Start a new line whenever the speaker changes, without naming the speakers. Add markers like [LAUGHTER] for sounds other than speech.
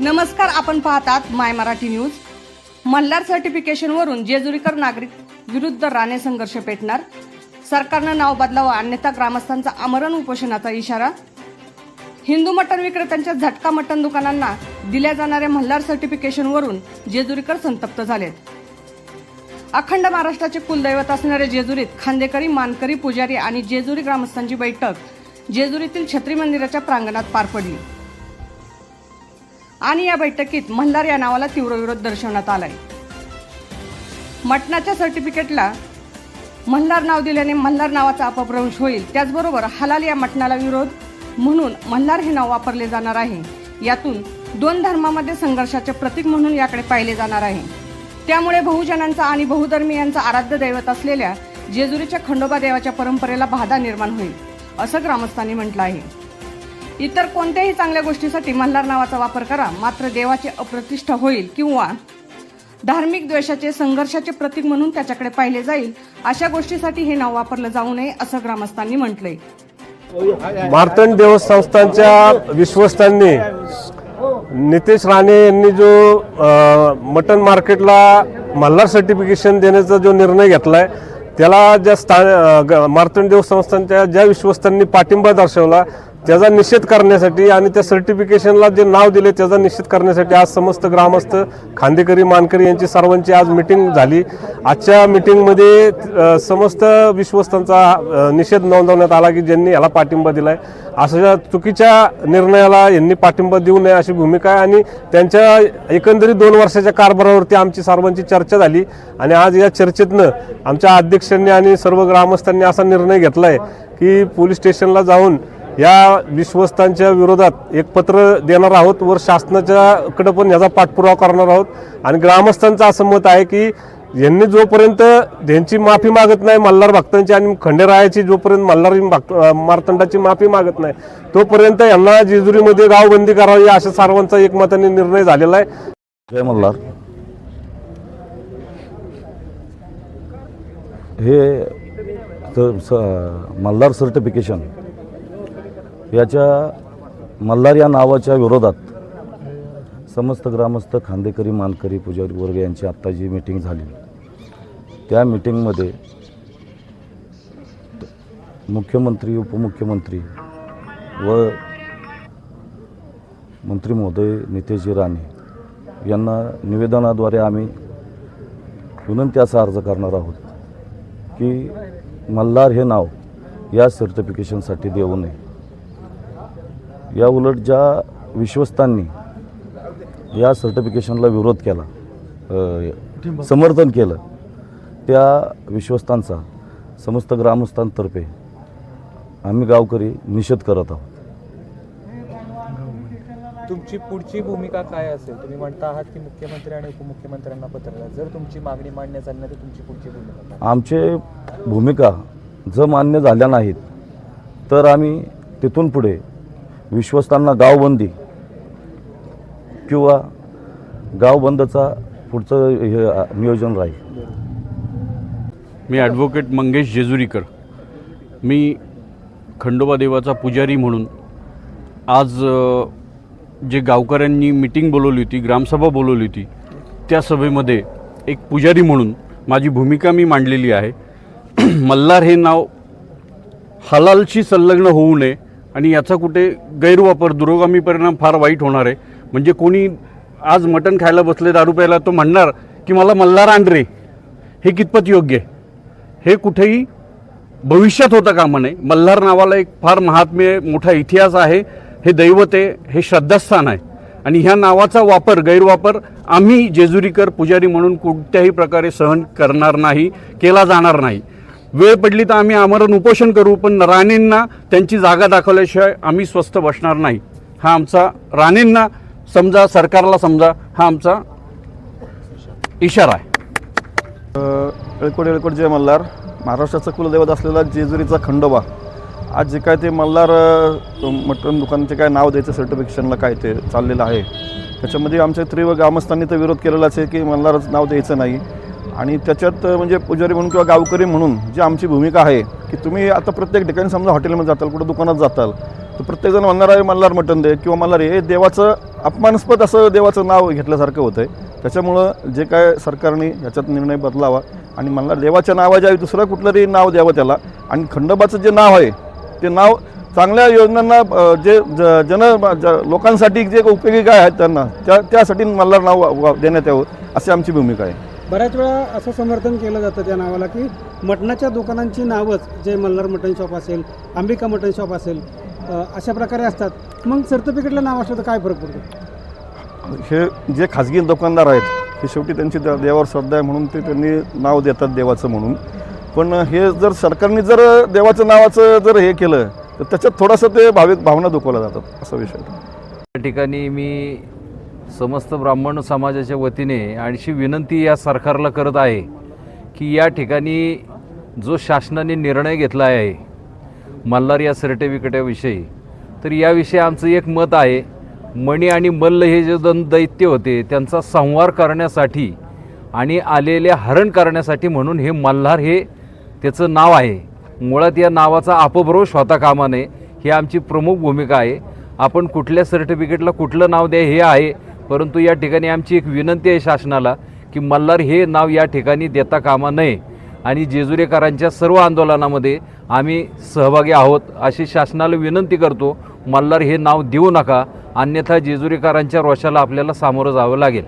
नमस्कार आपण पाहतात माय मराठी न्यूज. मल्हार सर्टिफिकेशनवरून जेजुरीकर नागरिक विरुद्ध राणे संघर्ष पेटणार. सरकारनं नाव बदलावं अन्यथा ग्रामस्थांचा आमरण उपोषणाचा इशारा. हिंदू मटण विक्रेत्यांच्या झटका मटण दुकानांना दिल्या जाणाऱ्या मल्हार सर्टिफिकेशनवरून जेजुरीकर संतप्त झालेत. अखंड महाराष्ट्राचे कुलदैवत असणाऱ्या जेजुरीत खांदेकरी मानकरी पुजारी आणि जेजुरी ग्रामस्थांची बैठक. जेजुरीतील छत्री मंदिराच्या प्रांगणात पार पडली. आणि या बैठकीत मल्हार या नावाला तीव्र विरोध दर्शवण्यात आलाय. मटणाच्या सर्टिफिकेटला मल्हार नाव दिल्याने मल्हार नावाचा अपभ्रंश होईल. त्याचबरोबर हलाल या मटणाला विरोध म्हणून मल्हार हे नाव वापरले जाणार आहे. यातून दोन धर्मामध्ये संघर्षाचे प्रतीक म्हणून याकडे पाहिले जाणार आहे. त्यामुळे बहुजनांचा आणि बहुधर्मीयांचा आराध्य दैवत असलेल्या जेजुरीच्या खंडोबा देवाच्या परंपरेला बाधा निर्माण होईल असं ग्रामस्थांनी म्हटलं आहे. इतर कोणत्याही चांगल्या गोष्टीसाठी मल्हार नावाचा वापर करा. मात्र देवाची अप्रतिष्ठा होईल किंवा धार्मिक द्वेषाचे संघर्षाचे प्रतीक म्हणून त्याच्याकडे पाहिले जाईल अशा गोष्टीसाठी हे नाव वापरलं जाऊ नये असं ग्रामस्थांनी म्हटलंय.
मार्तंड देवस्थानच्या विश्वस्तांनी नितेश राणे यांनी जो मटन मार्केटला मल्हार सर्टिफिकेशन देण्याचा जो निर्णय घेतलाय त्याला ज्या स्थान अ, देव मार्तंड देवस्थानच्या ज्या विश्वस्तांनी पाठिंबा दर्शवला त्याचा निषेध करण्यासाठी आणि त्या सर्टिफिकेशनला जे नाव दिले त्याचा निषेध करण्यासाठी आज समस्त ग्रामस्थ खांदेकरी मानकरी यांची सर्वांची आज मिटिंग झाली. आजच्या मिटिंगमध्ये समस्त विश्वस्तांचा निषेध नोंदवण्यात आला की ज्यांनी याला पाठिंबा दिलाय. अशा चुकीच्या निर्णयाला यांनी पाठिंबा देऊ नये अशी भूमिका आहे आणि त्यांच्या एकंदरीत दोन वर्षाच्या कारभारावरती आमची सर्वांची चर्चा झाली. आणि आज या चर्चेतनं आमच्या अध्यक्षांनी आणि सर्व ग्रामस्थांनी असा निर्णय घेतला आहे की पोलीस स्टेशनला जाऊन या विश्वस्तांच्या विरोधात एक पत्र देणार आहोत वर शासनाच्याकडं पण याचा पाठपुरावा करणार आहोत. आणि ग्रामस्थांचं असं मत आहे की यांनी जोपर्यंत त्यांची माफी मागत नाही मल्हार भक्तांची आणि खंडेरायाची जोपर्यंत मल्हार भक्त मार्तंडाची माफी मागत नाही तोपर्यंत यांना जेजुरीमध्ये गावबंदी करावी अशा सर्वांचा एकमताने निर्णय झालेला आहे.
जय मल्हार. हे स- मल्हार सर्टिफिकेशन याच्या मल्हार या नावाच्या विरोधात समस्त ग्रामस्थ खांदेकरी मानकरी पुजारी वर्ग यांची आत्ता जी मीटिंग झाली त्या मीटिंगमध्ये मुख्यमंत्री उपमुख्यमंत्री व मंत्री महोदय नितेशजी राणे यांना निवेदनाद्वारे आम्ही विनंती असा अर्ज करणार आहोत की मल्हार हे नाव या सर्टिफिकेशनसाठी देऊ नये. या उलट ज्या विश्वस्तांनी या सर्टिफिकेशनला विरोध केला समर्थन केलं त्या विश्वस्तांचा समस्त ग्रामस्थांतर्फे आम्ही गावकरी निषेध करत आहोत
तुमची पुढची भूमिका काय असेल तुम्ही म्हणता आहात की मुख्यमंत्री आणि उपमुख्यमंत्र्यांना पत्र. जर तुमची मागणी मान्य झाली नाही तर तुमची पुढची भूमिका?
आमचे भूमिका जर मान्य झाल्या नाहीत तर आम्ही तिथून पुढे विश्वस्तांना गावबंदी किंवा गावबंदचा पुढचं हे नियोजन राहील.
मी ॲडव्होकेट मंगेश जेजुरीकर. मी खंडोबा देवाचा पुजारी म्हणून आज जे गावकऱ्यांनी मिटिंग बोलवली होती ग्रामसभा बोलवली होती त्या सभेमध्ये एक पुजारी म्हणून माझी भूमिका मी मांडलेली आहे. [CLEARS THROAT] मल्हार हे नाव हलालशी संलग्न होऊ नये आणि याचा कुठे गैरवापर दुरोगामी परिणाम फार वाईट होणार आहे. म्हणजे कोणी आज मटण खायला बसले दारू प्यायला तो म्हणणार की मला मल्हार आण हे कितपत योग्य? आहे हे कुठेही भविष्यात होता कामा नये मल्हार नावाला एक फार महात्म्य मोठा इतिहास आहे. हे दैवत आहे हे श्रद्धास्थान आहे. आणि ह्या नावाचा वापर गैरवापर आम्ही जेजुरीकर पुजारी म्हणून कोणत्याही प्रकारे सहन करणार नाही केला जाणार नाही. वेळ पडली तर आम्ही आमरण उपोषण करू पण राणेंना त्यांची जागा दाखवल्याशिवाय आम्ही स्वस्थ बसणार नाही. हा आमचा राणेंना समजा सरकारला समजा हा आमचा इशारा आहे.
एळकोट एळकोट जय मल्हार. महाराष्ट्राचं कुलदैवत असलेला जेजुरीचा खंडोबा. आज जे काय ते मल्हार मटण दुकानाचे काय नाव द्यायचं सर्टिफिकेशनला काय ते चाललेलं आहे. त्याच्यामध्ये आमच्या त्रिव ग्रामस्थांनी तर विरोध केलेलाच आहे की मल्हारच नाव द्यायचं नाही. आणि त्याच्यात म्हणजे पुजारी म्हणून किंवा गावकरी म्हणून जी आमची भूमिका आहे की तुम्ही आता प्रत्येक ठिकाणी समजा हॉटेलमध्ये जाताल कुठं दुकानात जाताल तर प्रत्येकजण म्हणणार आहे मल्हार मटण दे किंवा मल्हार हे देवाचं अपमानास्पद असं देवाचं नाव घेतल्यासारखं होतं आहे त्याच्यामुळं जे काय सरकारने याच्यात निर्णय बदलावा आणि मल्हार देवाच्या नावाच्या दुसरं कुठलं तरी नाव द्यावं त्याला. आणि खंडोबाचं जे नाव आहे ते नाव चांगल्या योजनांना जे ज- जन ज- लोकांसाठी जे उपयोगी काय आहेत त्यांना त्या त्यासाठी मल्हार नाव देण्यात यावं अशी आमची भूमिका आहे.
बऱ्याच वेळा असं समर्थन केलं जातं त्या नावाला की मटणाच्या दुकानांची नावच जे मल्हार मटण शॉप असेल अंबिका मटण शॉप असेल अशा प्रकारे असतात. मग सर्टिफिकेटला नाव असलं तर काय फरक पडतो?
हे जे खाजगी दुकानदार आहेत हे शेवटी त्यांची त्या देवावर श्रद्धा आहे म्हणून ते त्यांनी नाव देतात देवाचं म्हणून. पण हे जर सरकारने जर देवाचं नावाचं जर हे केलं तर त्याच्यात थोडंसं ते भाविक भावना दुखवल्या जातात असा विषय आहे.
या ठिकाणी मी समस्त ब्राह्मण समाजाच्या वतीने आणखी विनंती या सरकारला करत आहे की या ठिकाणी जो शासनाने निर्णय घेतला आहे मल्हार या सर्टिफिकेटाविषयी तर याविषयी आमचं एक मत आहे मणी आणि मल्ल हे जे दोन दैत्य होते त्यांचा संहार करण्यासाठी आणि आलेले हरण करण्यासाठी म्हणून हे मल्हार हे त्याचं नाव आहे. मुळात या नावाचा अपभ्रोश होता कामा नये ही आमची प्रमुख भूमिका आहे. आपण कुठल्या सर्टिफिकेटला कुठलं नाव द्या हे आहे परंतु या ठिकाणी आमची एक विनंती आहे शासनाला की मल्हार हे नाव या ठिकाणी देता कामा नये. आणि जेजुरीकरांच्या सर्व आंदोलनामध्ये आम्ही सहभागी आहोत अशी शासनाला विनंती करतो. मल्हार हे नाव देऊ नका. अन्यथा जेजुरीकरांच्या रोषाला आपल्याला सामोरं जावं लागेल.